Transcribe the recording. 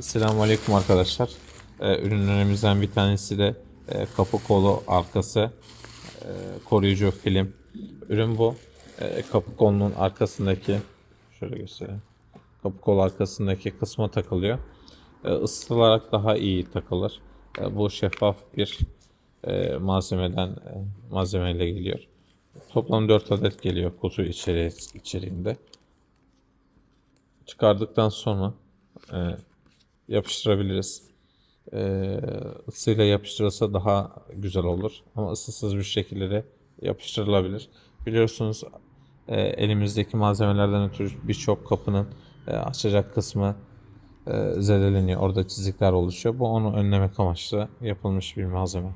Selamünaleyküm arkadaşlar. Ee, ürünlerimizden bir tanesi de e, kapı kolu arkası e, koruyucu film. Ürün bu. E, kapı kolunun arkasındaki şöyle göstereyim. Kapı kolu arkasındaki kısma takılıyor. E, ısıtılarak daha iyi takılır. E, bu şeffaf bir e, malzemeden e, malzemeyle geliyor. Toplam 4 adet geliyor kutu içeri, içeriğinde. Çıkardıktan sonra e, yapıştırabiliriz. Ee, ısıyla yapıştırılsa daha güzel olur. Ama ısısız bir şekilde de yapıştırılabilir. Biliyorsunuz e, elimizdeki malzemelerden ötürü birçok kapının e, açacak kısmı e, zedeleniyor. Orada çizikler oluşuyor. Bu onu önlemek amaçlı yapılmış bir malzeme.